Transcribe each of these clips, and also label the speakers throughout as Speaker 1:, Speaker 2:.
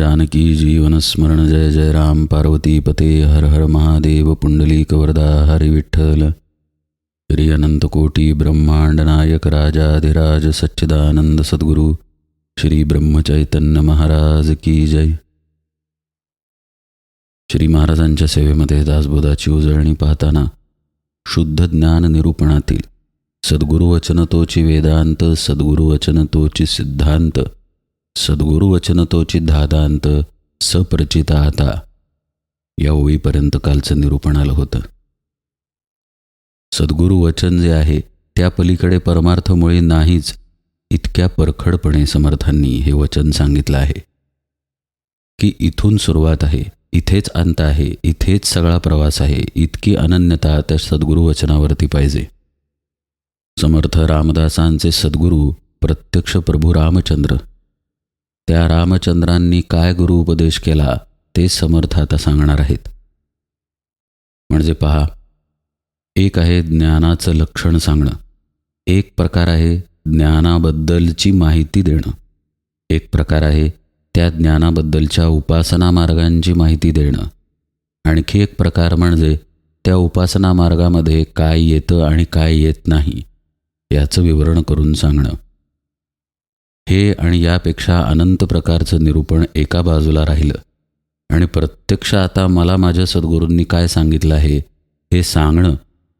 Speaker 1: जानकी जीवनस्मरण जय जय राम पार्वती पते हर हर महादेव पुंडलीक वरदा हरि विठ्ठल। श्री अनंतकोटी ब्रह्मांड नायक राजाधिराज सच्चिदानंद सद्गुरु श्री ब्रह्मचैतन्य महाराज की जय। श्री महाराजांच्या सेवेमध्ये दासबोधाची उजळणी पाहताना शुद्ध ज्ञान निरूपणातील सद्गुरुवचन तोची वेदांत सद्गुरुवचन तोची सिद्धांत सद्गुरुवचन तोची धादांत सप्रचिता आता. या ओळीपर्यंत कालचं निरूपण आलं होतं. सद्गुरुवचन जे आहे त्या पलीकडे परमार्थमुळे नाहीच इतक्या परखडपणे समर्थांनी हे वचन सांगितलं आहे. की इथून सुरुवात आहे इथेच अंत आहे इथेच सगळा प्रवास आहे इतकी अनन्यता त्या सद्गुरुवचनावरती पाहिजे. समर्थ रामदासांचे सद्गुरू प्रत्यक्ष प्रभू रामचंद्र त्या रामचंद्रांनी काय गुरु उपदेश केला ते समर्थ आता सांगणार आहेत. म्हणजे पहा एक आहे ज्ञानाचं लक्षण सांगणं एक प्रकार आहे ज्ञानाबद्दलची माहिती देणं एक प्रकार आहे त्या ज्ञानाबद्दलच्या उपासना मार्गांची माहिती देणं आणखी एक प्रकार म्हणजे त्या उपासना मार्गामध्ये काय येतं आणि काय येत नाही याचं विवरण करून सांगणं. हे आणि यापेक्षा अनंत प्रकारचं निरूपण एका बाजूला राहिलं. आणि प्रत्यक्ष आता मला माझ्या सद्गुरूंनी काय सांगितलं आहे हे सांगणं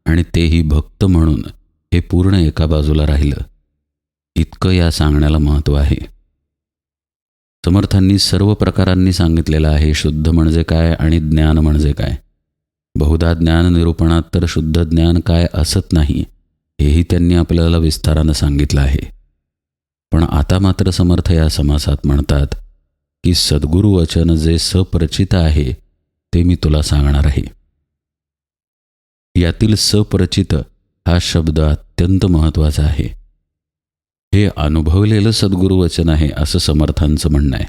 Speaker 1: आणि तेही भक्त म्हणून हे पूर्ण एका बाजूला राहिलं. इतकं या सांगण्याला महत्त्व आहे. समर्थांनी सर्व प्रकारांनी सांगितलेलं आहे शुद्ध म्हणजे काय आणि ज्ञान म्हणजे काय? बहुधा ज्ञान निरूपणात तर शुद्ध ज्ञान काय असत नाही हेही त्यांनी आपल्याला विस्तारानं सांगितलं आहे. पण आता मात्र समर्थ या समासात म्हणतात की सद्गुरुवचन जे सप्रचित आहे ते मी तुला सांगणार आहे. यातील सप्रचित हा शब्द अत्यंत महत्त्वाचा आहे. हे अनुभवलेलं सद्गुरुवचन आहे असं समर्थांचं म्हणणं आहे.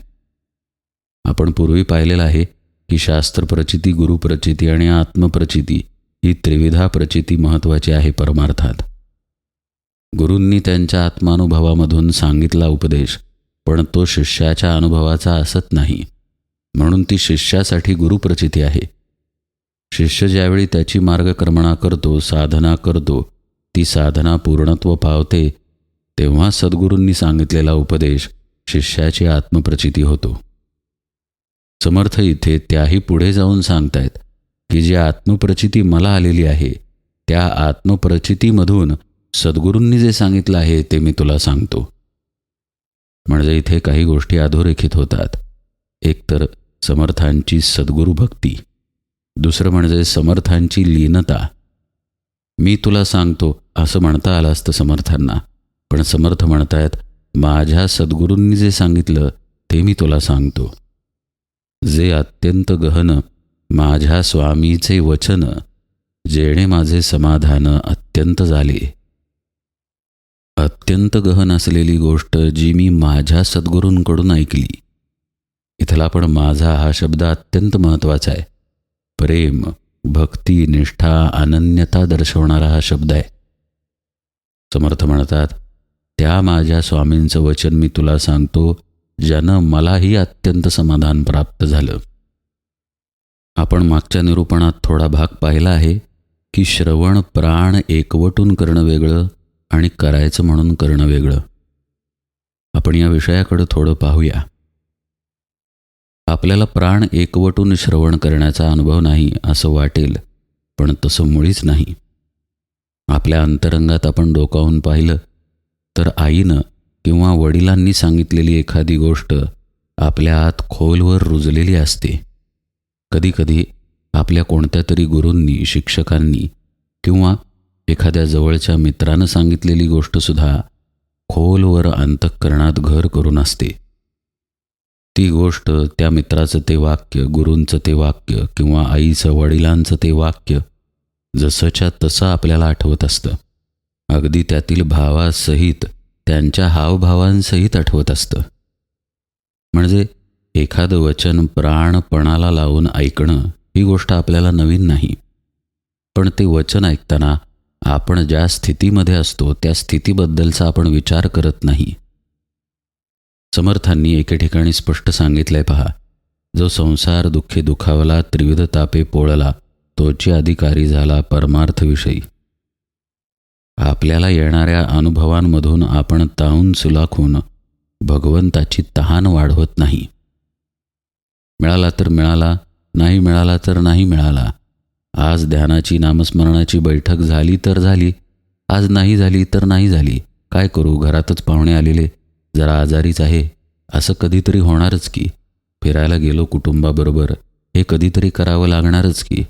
Speaker 1: आपण पूर्वी पाहिलेलं आहे की शास्त्रप्रचिती गुरुप्रचिती आणि आत्मप्रचिती ही त्रिविधा प्रचिती महत्त्वाची आहे परमार्थात. गुरूंनी त्यांच्या आत्मानुभवामधून सांगितला उपदेश पण तो शिष्याच्या अनुभवाचा असत नाही. म्हणून ती शिष्यासाठी गुरुप्रचिती आहे. शिष्य ज्यावेळी त्याची मार्गक्रमणा करतो साधना करतो ती साधना पूर्णत्व पावते तेव्हा सद्गुरूंनी सांगितलेला उपदेश शिष्याची आत्मप्रचिती होतो. समर्थ इथे त्याही पुढे जाऊन सांगतायत की जी आत्मप्रचिती मला आलेली आहे त्या आत्मप्रचितीमधून सद्गुरूंनी जे सांगितलं आहे ते मी तुला सांगतो. म्हणजे इथे काही गोष्टी अधोरेखित होतात. एकतर समर्थांची सद्गुरू भक्ती. दुसरं म्हणजे समर्थांची लीनता. मी तुला सांगतो असं म्हणता आलं असतं समर्थांना. पण समर्थ म्हणतायत माझ्या सद्गुरूंनी जे सांगितलं ते मी तुला सांगतो. जे अत्यंत गहन माझ्या स्वामीचे वचन जेणे माझे समाधान अत्यंत झाले. अत्यंत गहन असलेली गोष्ट जी मी माझ्या सद्गुरूंकडून ऐकली. इथला पण माझा हा शब्द अत्यंत महत्त्वाचा आहे. प्रेम भक्ती निष्ठा अनन्यता दर्शवणारा हा शब्द आहे. समर्थ म्हणतात त्या माझ्या स्वामींचं वचन मी तुला सांगतो ज्यानं मलाही अत्यंत समाधान प्राप्त झालं. आपण मागच्या निरूपणात थोडा भाग पाहिला आहे की श्रवण प्राण एकवटून करणं वेगळं आणि करायचं म्हणून करणं वेगळं. आपण या विषयाकडं थोडं पाहूया. आपल्याला प्राण एकवटून श्रवण करण्याचा अनुभव नाही असं वाटेल पण तसं मुळीच नाही. आपल्या अंतरंगात आपण डोकावून पाहिलं तर आईनं किंवा वडिलांनी सांगितलेली एखादी गोष्ट आपल्या आत खोलवर रुजलेली असते. कधीकधी आपल्या कोणत्या तरी गुरूंनी शिक्षकांनी किंवा एखाद्या जवळच्या मित्रानं सांगितलेली गोष्टसुद्धा खोलवर अंतःकरणात घर करून असते. ती गोष्ट त्या मित्राचं ते वाक्य गुरूंचं ते वाक्य किंवा आईचं वडिलांचं ते वाक्य जसंच्या तसं आपल्याला आठवत असतं. अगदी त्यातील भावासहित त्यांच्या हावभावांसहित आठवत असतं. म्हणजे एखादं वचन प्राणपणाला लावून ऐकणं ही गोष्ट आपल्याला नवीन नाही. पण ते वचन ऐकताना आपण ज्या स्थितीमध्ये असतो त्या स्थितीबद्दलचा आपण विचार करत नाही. समर्थांनी एके ठिकाणी स्पष्ट सांगितलंय पहा जो संसार दुःखे दुखावला त्रिविध तापे पोळला तोची अधिकारी झाला परमार्थविषयी. आपल्याला येणाऱ्या अनुभवांमधून आपण ताऊन सुलाखून भगवंताची तहान वाढवत नाही. मिळाला तर मिळाला नाही मिळाला तर नाही मिळाला. आज ध्यानाची नामस्मरणाची बैठक झाली तर झाली. आज नाही झाली तर नाही झाली. काय करू घरातच पाहुणे आलेले. जरा आजारीच आहे. असं कधीतरी होणारच की. फिरायला गेलो कुटुंबाबरोबर. हे कधीतरी करावं लागणारच की.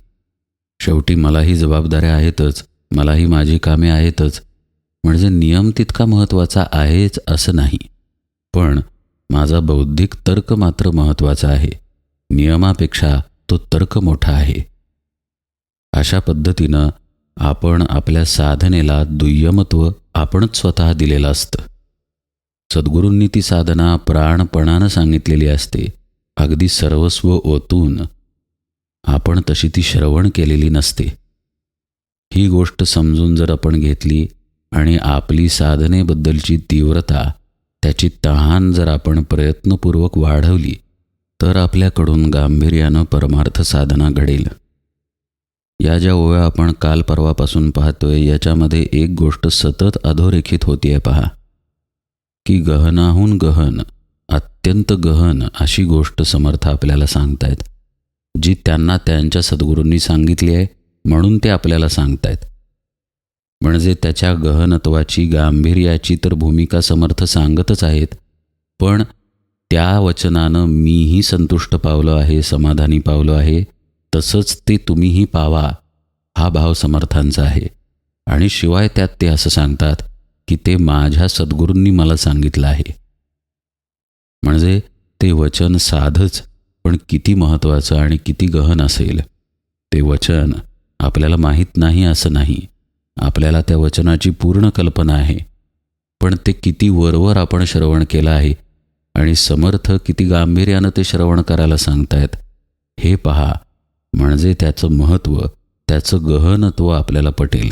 Speaker 1: शेवटी मलाही जबाबदाऱ्या आहेतच. मलाही माझी कामे आहेतच. म्हणजे नियम तितका महत्त्वाचा आहेच असं नाही. पण माझा बौद्धिक तर्क मात्र महत्त्वाचा आहे. नियमापेक्षा तो तर्क मोठा आहे. अशा पद्धतीनं आपण आपल्या साधनेला दुय्यमत्व आपणच स्वतः दिलेलं असतं. सद्गुरूंनी ती साधना प्राणपणानं सांगितलेली असते. अगदी सर्वस्व ओतून आपण तशी ती श्रवण केलेली नसते. ही गोष्ट समजून जर आपण घेतली आणि आपली साधनेबद्दलची तीव्रता त्याची तहान जर आपण प्रयत्नपूर्वक वाढवली तर आपल्याकडून गांभीर्यानं परमार्थ साधना घडेल. या ज्या ओव्या आपण काल परवापासून पाहतोय याच्यामध्ये एक गोष्ट सतत अधोरेखित होतीये पहा. की गहनाहून गहन अत्यंत गहन अशी गोष्ट समर्थ आपल्याला सांगतायत जी त्यांना त्यांच्या सद्गुरूंनी सांगितली आहे म्हणून ते आपल्याला सांगतायत. म्हणजे त्याच्या गहनत्वाची गांभीर्याची तर भूमिका समर्थ सांगतच आहेत पण त्या वचनानं मीही संतुष्ट पावलो आहे समाधानी पावलो आहे तसंच ते तुम्हीही पावा. हा भाव समर्थांचा आहे. आणि शिवाय त्यात ते असं सांगतात की ते माझ्या सद्गुरूंनी मला सांगितलं आहे. म्हणजे ते वचन साधच पण किती महत्त्वाचं आणि किती गहन असेल. ते वचन आपल्याला माहीत नाही असं नाही. आपल्याला त्या वचनाची पूर्ण कल्पना आहे. पण ते किती वरवर आपण श्रवण केलं आहे आणि समर्थ किती गांभीर्यानं ते श्रवण करायला सांगतायत हे पहा. म्हणजे त्याचं महत्त्व त्याचं गहनत्व आपल्याला पटेल.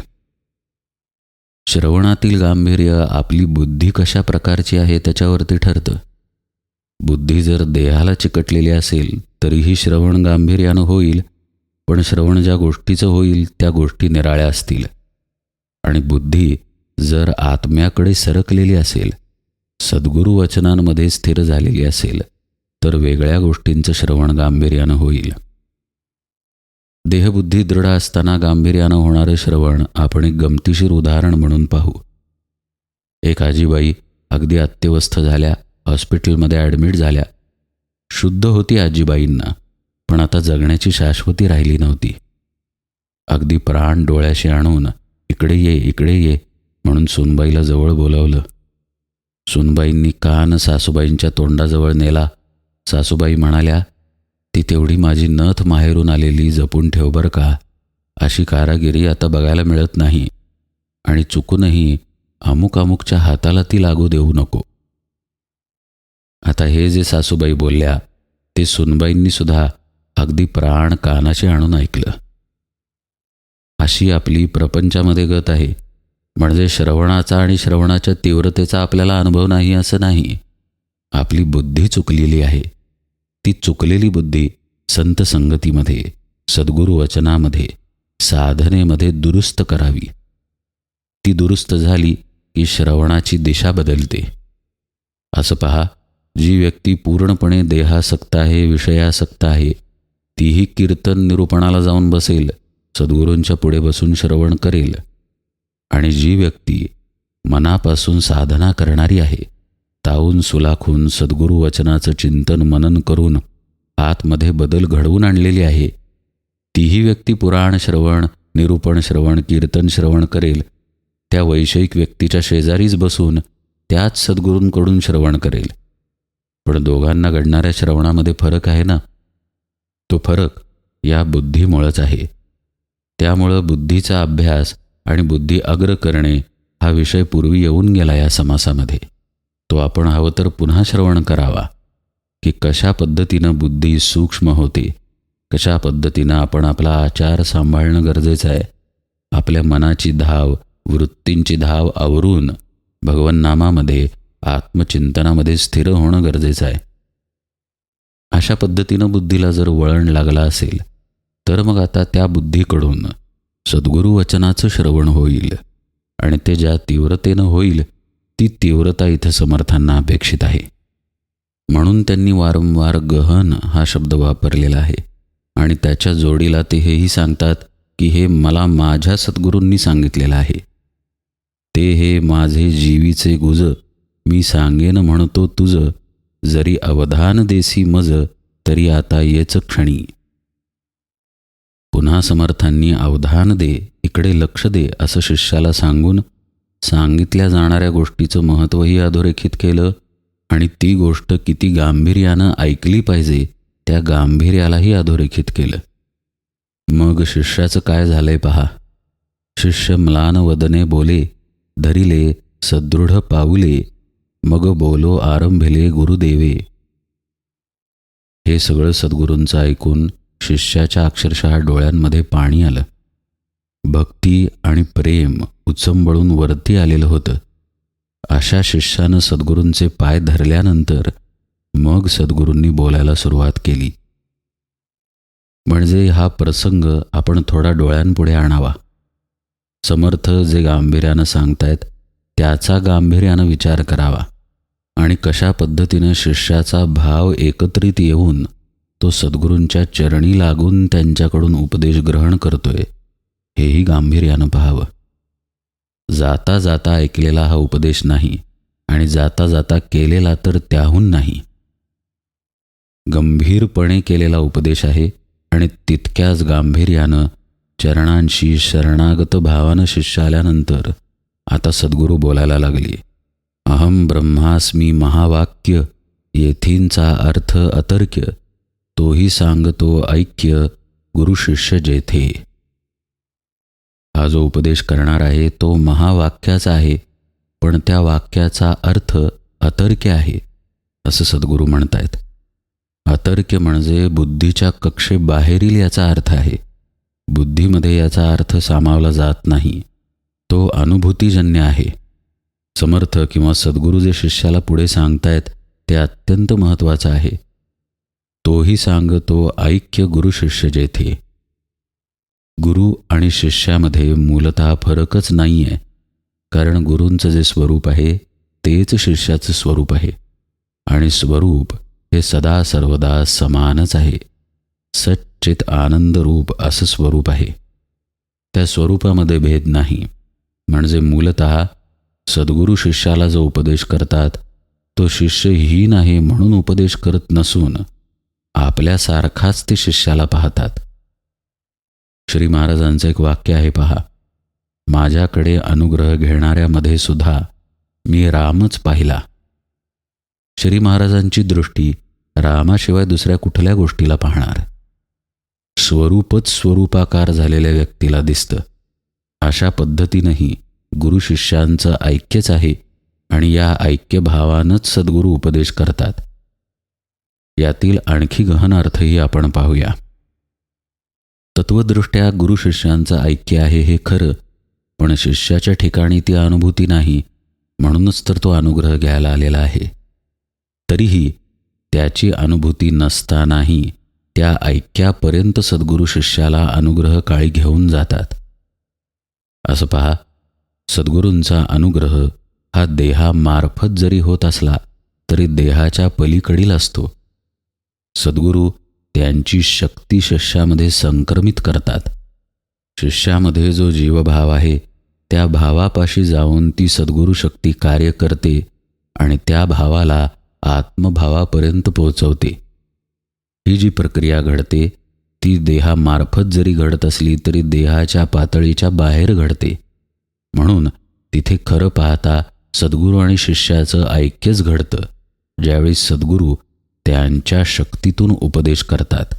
Speaker 1: श्रवणातील गांभीर्य आपली बुद्धी कशा प्रकारची आहे त्याच्यावरती ठरतं. बुद्धी जर देहाला चिकटलेली असेल तरीही श्रवण गांभीर्यानं होईल पण श्रवण ज्या गोष्टीचं होईल त्या गोष्टी निराळ्या असतील. आणि बुद्धी जर आत्म्याकडे सरकलेली असेल सद्गुरू वचनांमध्ये स्थिर झालेली असेल तर वेगळ्या गोष्टींचं श्रवण गांभीर्यानं होईल. देहबुद्धी दृढ असताना गांभीर्यानं होणारं श्रवण आपण एक गमतीशीर उदाहरण म्हणून पाहू. एक आजीबाई अगदी अत्यवस्थ झाल्या हॉस्पिटलमध्ये ॲडमिट झाल्या. शुद्ध होती आजीबाईंना पण आता जगण्याची शाश्वती राहिली नव्हती. अगदी प्राण डोळ्याशी आणून इकडे ये इकडे ये म्हणून सुनबाईला जवळ बोलावलं. सुनबाईंनी कान सासूबाईंच्या तोंडाजवळ नेला. सासूबाई म्हणाल्या ती तेवढी माझी नथ माहेरून आलेली जपून ठेव बरं का. अशी कारागिरी आता बघायला मिळत नाही. आणि चुकूनही अमुक अमुकच्या हाताला ती लागू देऊ नको. आता हे जे सासूबाई बोलल्या ते सुनबाईंनी सुद्धा अगदी प्राण कानाशी आणून ऐकलं. अशी आपली प्रपंचामध्ये गत आहे. म्हणजे श्रवणाचा आणि श्रवणाच्या तीव्रतेचा आपल्याला अनुभव नाही असं नाही. आपली बुद्धी चुकलेली आहे. ती चुकलेली बुद्धी संत संगतीमध्ये सद्गुरू वचनामध्ये साधनेमध्ये दुरुस्त करावी. ती दुरुस्त झाली की श्रवणाची दिशा बदलते. असं पहा जी व्यक्ती पूर्णपणे देहासक्त आहे विषयासक्त आहे तीही कीर्तन निरूपणाला जाऊन बसेल सद्गुरूंच्या पुढे बसून श्रवण करेल. आणि जी व्यक्ती मनापासून साधना करणारी आहे ताऊन सुलाखून सद्गुरू वचनाचं चिंतन मनन करून आतमध्ये बदल घडवून आणलेली आहे. तीही व्यक्ती पुराण श्रवण निरूपण श्रवण कीर्तन श्रवण करेल. त्या वैषयिक व्यक्तीच्या शेजारीच बसून त्याच सद्गुरूंकडून श्रवण करेल. पण दोघांना घडणाऱ्या श्रवणामध्ये फरक आहे ना? तो फरक या बुद्धीमुळंच आहे. त्यामुळं बुद्धीचा अभ्यास आणि बुद्धी अग्र करणे हा विषय पूर्वी येऊन गेला या समासामध्ये. तो आपण हवं तर पुन्हा श्रवण करावा की कशा पद्धतीनं बुद्धी सूक्ष्म होते कशा पद्धतीनं आपण आपला आचार सांभाळणं गरजेचं आहे आपल्या मनाची धाव वृत्तींची धाव आवरून भगवन्नामामध्ये आत्मचिंतनामध्ये स्थिर होणं गरजेचं आहे. अशा पद्धतीनं बुद्धीला जर वळण लागला असेल तर मग आता त्या बुद्धीकडून सद्गुरू वचनाचं श्रवण होईल आणि ते ज्या तीव्रतेनं होईल ती तीव्रता इथं समर्थांना अपेक्षित आहे. म्हणून त्यांनी वारंवार गहन हा शब्द वापरलेला आहे आणि त्याच्या जोडीला ते हेही सांगतात की हे मला माझ्या सद्गुरूंनी सांगितलेलं आहे. ते हे माझे जीवीचे गुज मी सांगेन म्हणतो तुझ जरी अवधान देसी मज तरी आता येच क्षणी. पुन्हा समर्थांनी अवधान दे इकडे लक्ष दे असं शिष्याला सांगून सांगितल्या जाणाऱ्या गोष्टीचं महत्त्वही अधोरेखित केलं आणि ती गोष्ट किती गांभीर्यानं ऐकली पाहिजे त्या गांभीर्यालाही अधोरेखित केलं. मग शिष्याचं काय झालंय पहा. शिष्य म्लान वदने बोले धरिले सदृढ पाऊले मग बोलो आरंभिले गुरुदेवे. हे सगळं सद्गुरूंचं ऐकून शिष्याच्या अक्षरशः डोळ्यांमध्ये पाणी आलं. भक्ती आणि प्रेम उचंबळून वरती आलेलं होतं. अशा शिष्यानं सद्गुरूंचे पाय धरल्यानंतर मग सद्गुरूंनी बोलायला सुरुवात केली. म्हणजे हा प्रसंग आपण थोडा डोळ्यांपुढे आणावा. समर्थ जे गांभीर्यानं सांगतायत त्याचा गांभीर्यानं विचार करावा आणि कशा पद्धतीनं शिष्याचा भाव एकत्रित येऊन तो सद्गुरूंच्या चरणी लागून त्यांच्याकडून उपदेश ग्रहण करतोय हेही गांभीर्यानं पाहावं जाता जाता ऐकलेला हा उपदेश नाही आणि जाता जाता केलेला तर त्याहून नाही. गंभीरपणे केलेला उपदेश आहे आणि तितक्याच गांभीर्यानं चरणांशी शरणागत भावानं शिष्य आल्यानंतर आता सद्गुरू बोलायला लागली. अहम ब्रह्मास्मी महावाक्य येथींचा अर्थ अतर्क्य तोही सांगतो ऐक्य गुरु शिष्य जेथे. हा जो उपदेश करणार आहे तो महावाक्याचा आहे पण त्या वाक्याचा अर्थ अतर्क्य आहे असं सद्गुरू म्हणतायत. अतर्क्य म्हणजे बुद्धीच्या कक्षेबाहेरील याचा अर्थ आहे. बुद्धीमध्ये याचा अर्थ सामावला जात नाही. तो अनुभूतीजन्य आहे. समर्थ किंवा सद्गुरू जे शिष्याला पुढे सांगतायत ते अत्यंत महत्त्वाचं आहे. तोही सांगतो ऐक्य गुरुशिष्य जेथे. गुरु आणि शिष्यामध्ये मूलत फरकच नाही आहे कारण गुरूंचं जे स्वरूप आहे तेच शिष्याचं स्वरूप आहे. आणि स्वरूप हे सदा सर्वदा समानच आहे. सच्चित आनंदरूप असं स्वरूप आहे. त्या स्वरूपामध्ये भेद नाही. म्हणजे मूलत सद्गुरू शिष्याला जो उपदेश करतात तो शिष्यहीन आहे म्हणून उपदेश करत नसून आपल्यासारखाच ते शिष्याला पाहतात. श्री महाराजांचं एक वाक्य आहे पहा. माझ्याकडे अनुग्रह घेणाऱ्यामध्ये सुद्धा मी रामच पाहिला. श्री महाराजांची दृष्टी रामाशिवाय दुसऱ्या कुठल्या गोष्टीला पाहणार? स्वरूपच स्वरूपाकार झालेल्या व्यक्तीला दिसतं. अशा पद्धतीनंही गुरु शिष्यांचं ऐक्यच आहे आणि या ऐक्यभावानंच सद्गुरू उपदेश करतात. यातील आणखी गहन अर्थही आपण पाहूया. तत्वदृष्ट्या गुरु शिष्यांचं ऐक्य आहे हे खरं पण शिष्याच्या ठिकाणी ती अनुभूती नाही म्हणूनच तर तो अनुग्रह घ्यायला आलेला आहे. तरीही त्याची अनुभूती नसतानाही त्या ऐक्यापर्यंत सद्गुरू शिष्याला अनुग्रह काळी घेऊन जातात. असं पहा सद्गुरूंचा अनुग्रह हा देहामार्फत जरी होत असला तरी देहाच्या पलीकडील असतो. सद्गुरू त्यांची शक्ती शिष्यामध्ये संक्रमित करतात. शिष्यामध्ये जो जीवभाव आहे त्या भावापाशी जाऊन ती सद्गुरू शक्ती कार्य करते आणि त्या भावाला आत्मभावापर्यंत पोहोचवते. ही जी प्रक्रिया घडते ती देहामार्फत जरी घडत असली तरी देहाच्या पातळीच्या बाहेर घडते. म्हणून तिथे खरं पाहता सद्गुरू आणि शिष्याचं ऐक्यच घडतं. ज्यावेळी सद्गुरू त्यांच्या शक्तीतून उपदेश करतात.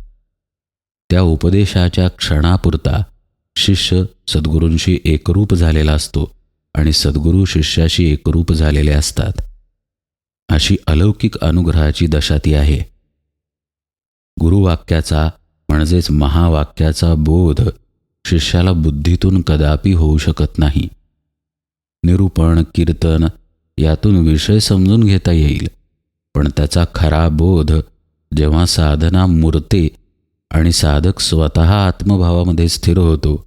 Speaker 1: त्या उपदेशाच्या क्षणापुरता शिष्य सद्गुरूंशी एकरूप झालेला असतो आणि सद्गुरू शिष्याशी एकरूप झालेले असतात. अशी अलौकिक अनुग्रहाची दशा ती आहे. गुरुवाक्याचा म्हणजेच महावाक्याचा बोध शिष्याला बुद्धीतून कदापि होऊ शकत नाही. निरूपण कीर्तन यातून विषय समजून घेता येईल. पण त्याचा खरा बोध जेव्हा साधना मूर्ते आणि साधक स्वतः आत्मभावामध्ये स्थिर होतो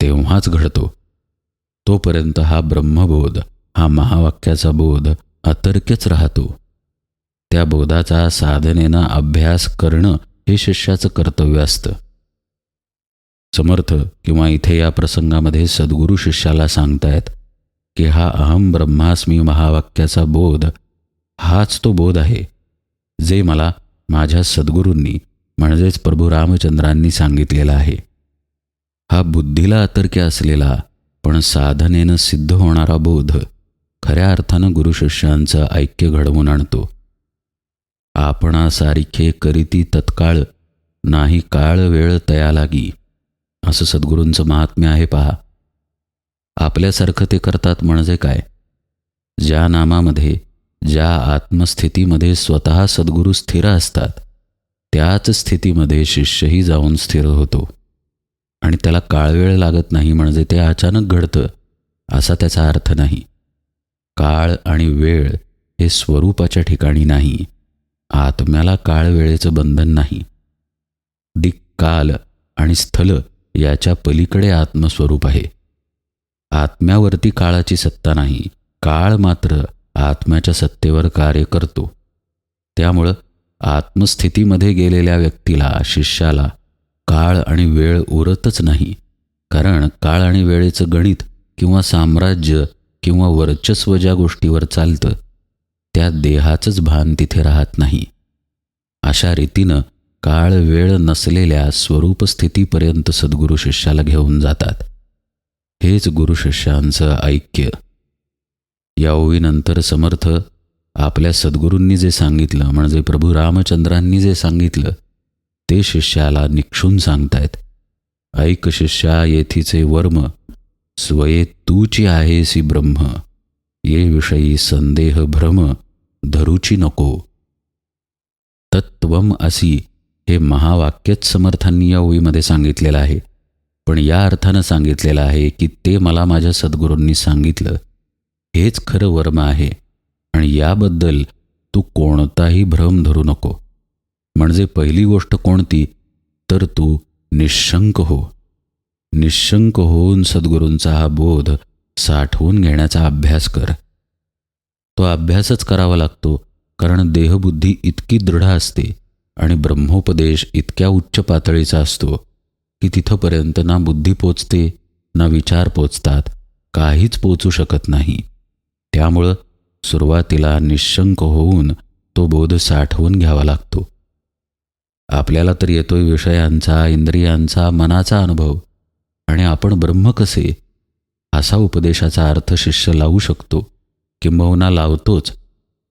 Speaker 1: तेव्हाच घडतो. तोपर्यंत हा ब्रह्मबोध हा महावाक्याचा बोध अतर्क्यच राहतो. त्या बोधाचा साधनेनं अभ्यास करणं हे शिष्याचं कर्तव्य असतं. समर्थ किंवा इथे या प्रसंगामध्ये सद्गुरू शिष्याला सांगतायत की हा अहम ब्रह्मास्मी महावाक्याचा बोध हाच तो बोध आहे जे मला माझ्या सद्गुरूंनी म्हणजेच प्रभू रामचंद्रांनी सांगितलेला आहे. हा बुद्धीला अतर्क्य असलेला पण साधनेनं सिद्ध होणारा बोध खऱ्या अर्थानं गुरुशिष्यांचं ऐक्य घडवून आणतो. आपणासारखे करीती तत्काळ नाही काळ वेळ तया लागी असं सद्गुरूंचं महात्म्य आहे पहा. आपल्यासारखं ते करतात म्हणजे काय? ज्या नामामध्ये ज्या आत्मस्थितीमध्ये स्वतः सद्गुरू स्थिर असतात त्याच स्थितीमध्ये शिष्यही जाऊन स्थिर होतो. आणि त्याला काळवेळ लागत नाही म्हणजे ते अचानक घडतं असा त्याचा अर्थ नाही. काळ आणि वेळ हे स्वरूपाच्या ठिकाणी नाही आत्म्याला काळ वेळेचं बंधन नाही. दिक काल आणि स्थल याच्या पलीकडे आत्मस्वरूप आहे. आत्म्यावरती काळाची सत्ता नाही काळ मात्र आत्म्याच्या सत्तेवर कार्य करतो. त्यामुळं आत्मस्थितीमध्ये गेलेल्या व्यक्तीला शिष्याला काळ आणि वेळ उरतच नाही. कारण काळ आणि वेळेचं गणित किंवा साम्राज्य किंवा वर्चस्व ज्या गोष्टीवर चालतं त्या देहाचंच भान तिथे राहत नाही. अशा रीतीनं काळ वेळ नसलेल्या स्वरूप स्थितीपर्यंत सद्गुरू शिष्याला घेऊन जातात. हेच गुरुशिष्यांचं ऐक्य. या ओवीनंतर समर्थ आपल्या सद्गुरूंनी जे सांगितलं म्हणजे प्रभू रामचंद्रांनी जे सांगितलं ते शिष्याला निक्षून सांगतायत. ऐक शिष्या येथीचे वर्म स्वये तूची आहेसी ब्रह्म ये विषयी संदेह भ्रम धरूची नको. तत्वम असी हे महावाक्यच समर्थांनी या ओळीमध्ये सांगितलेलं आहे. पण या अर्थानं सांगितलेलं आहे की ते मला माझ्या सद्गुरूंनी सांगितलं. हेच खरं वर्म आहे आणि याबद्दल तू कोणताही भ्रम धरू नको. म्हणजे पहिली गोष्ट कोणती? तर तू निशंक हो. निशंक होऊन सद्गुरूंचा हा बोध साठवून घेण्याचा अभ्यास कर. तो अभ्यासच करावा लागतो कारण देहबुद्धी इतकी दृढ असते आणि ब्रह्मोपदेश इतक्या उच्च पातळीचा असतो की तिथंपर्यंत ना बुद्धी पोचते ना विचार पोचतात काहीच पोचू शकत नाही. त्यामुळं सुरुवातीला निशंक होऊन तो बोध साठवून घ्यावा लागतो. आपल्याला तर येतोय विषयांचा इंद्रियांचा मनाचा अनुभव. आणि आपण ब्रह्म कसे? असा उपदेशाचा अर्थ शिष्य लावू शकतो किंबहुना लावतोच.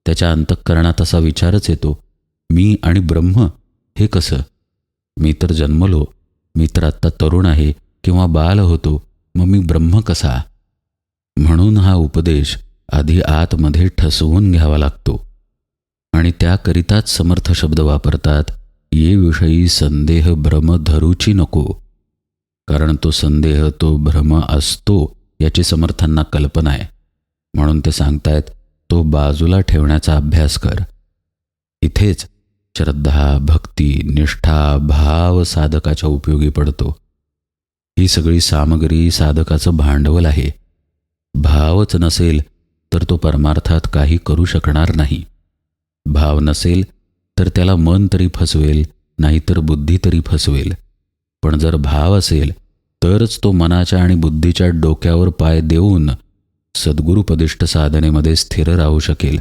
Speaker 1: त्याच्या अंतःकरणात असा विचारच येतो मी आणि ब्रह्म हे कसं? मी तर जन्मलो मी तर आत्ता तरुण आहे किंवा बाल होतो मग मी ब्रह्म कसा? म्हणून हा उपदेश आधी आतमध्ये ठसवून घ्यावा लागतो. आणि त्याकरिताच समर्थ शब्द वापरतात ये विषयी संदेह भ्रम धरूची नको. कारण तो संदेह तो भ्रम असतो याची समर्थांना कल्पना आहे. म्हणून ते सांगतायत तो बाजूला ठेवण्याचा अभ्यास कर. इथेच श्रद्धा भक्ती निष्ठा भाव साधकाच्या उपयोगी पडतो. ही सगळी सामग्री साधकाचं भांडवल आहे. भावच नसेल तर तो परमार्थात काही करू शकणार नाही. भाव नसेल तर त्याला मन तरी फसवेल नाहीतर बुद्धी तरी फसवेल. पण जर भाव असेल तरच तो मनाच्या आणि बुद्धीच्या डोक्यावर पाय देऊन सद्गुरुपदिष्ट साधनेमध्ये स्थिर राहू शकेल.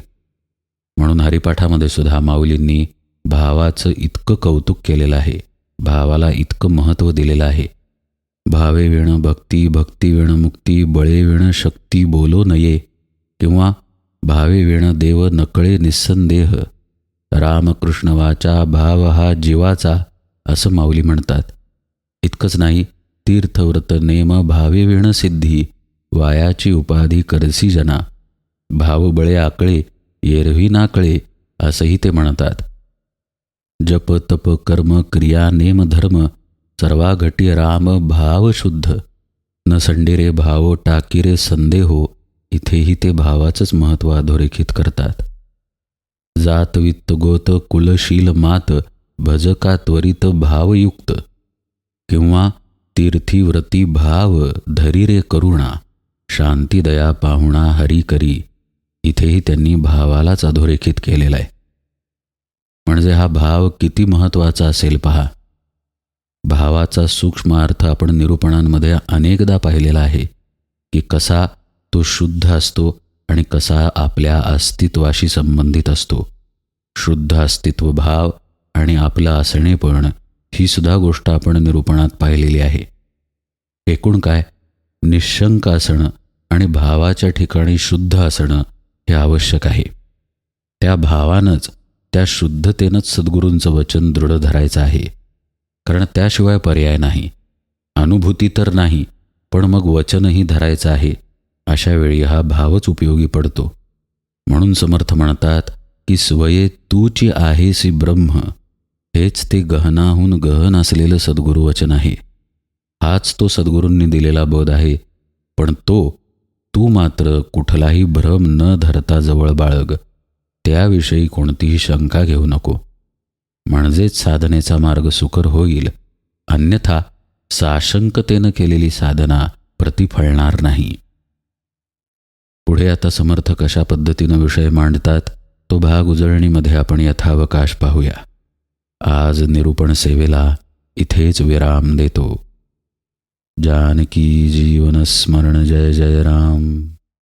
Speaker 1: म्हणून हरिपाठामध्ये सुद्धा माऊलींनी भावाचं इतकं कौतुक केलेलं आहे भावाला इतकं महत्त्व दिलेलं आहे. भावे विण भक्ती भक्ती विण मुक्ती बळे विण शक्ती बोलो नये किंवा भावे विण देव नकळे निस्संदेह रामकृष्ण वाचा भाव हा जीवाचा असं माऊली म्हणतात. इतकंच नाही तीर्थव्रत नेम भावे विण सिद्धी वायाची उपाधी करसी जना भावबळे आकळे येरवी नाकळे असंही ते म्हणतात. जप तप कर्म क्रिया नेम धर्म सर्वाघटी राम भाव शुद्ध न संडेरे भाव टाकीरे संदेहो इथेही ते भावाचंच महत्त्व अधोरेखित करतात. जात वित्त गोत कुलशील मात भजका त्वरित भावयुक्त? किंवा तीर्थी व्रती भाव धरी रे करुणा शांती दया पाहुणा हरी करी इथेही त्यांनी भावालाच अधोरेखित केलेला आहे म्हणजे हा भाव किती महत्त्वाचा असेल पहा. भावाचा सूक्ष्म अर्थ आपण निरूपणांमध्ये अनेकदा पाहिलेला आहे की कसा तो शुद्ध असतो आणि कसा आपल्या अस्तित्वाशी संबंधित असतो. शुद्ध अस्तित्व भाव आणि आपलं असणेपण ही सुद्धा गोष्ट आपण निरूपणात पाहिलेली आहे. एकूण काय? निशंक असणं आणि भावाच्या ठिकाणी शुद्ध असणं हे आवश्यक आहे. त्या भावानंच त्या शुद्धतेनंच सद्गुरूंचं वचन दृढ धरायचं आहे. कारण त्याशिवाय पर्याय नाही. अनुभूती तर नाही पण मग वचनही धरायचं आहे. अशा वेळी हा भावच उपयोगी पडतो. म्हणून समर्थ म्हणतात की स्वये तूची आहेसी ब्रह्म हेच ते गहनाहून गहन असलेलं सद्गुरुवचन आहे. हाच तो सद्गुरूंनी दिलेला बोध आहे पण तो तू मात्र कुठलाही भ्रम न धरता जवळ बाळग त्याविषयी कोणतीही शंका घेऊ नको. म्हणजेच साधनेचा मार्ग सुकर होईल अन्यथा साशंकतेनं केलेली साधना प्रतिफळणार नाही. पुढे आता समर्थ कशा पद्धतीनं विषय मांडतात तो भाग उजळणीमध्ये आपण यथावकाश पाहूया. आज निरूपण सेवेला इथेच विराम देतो. जानकी जीवन स्मरण जय जय राम.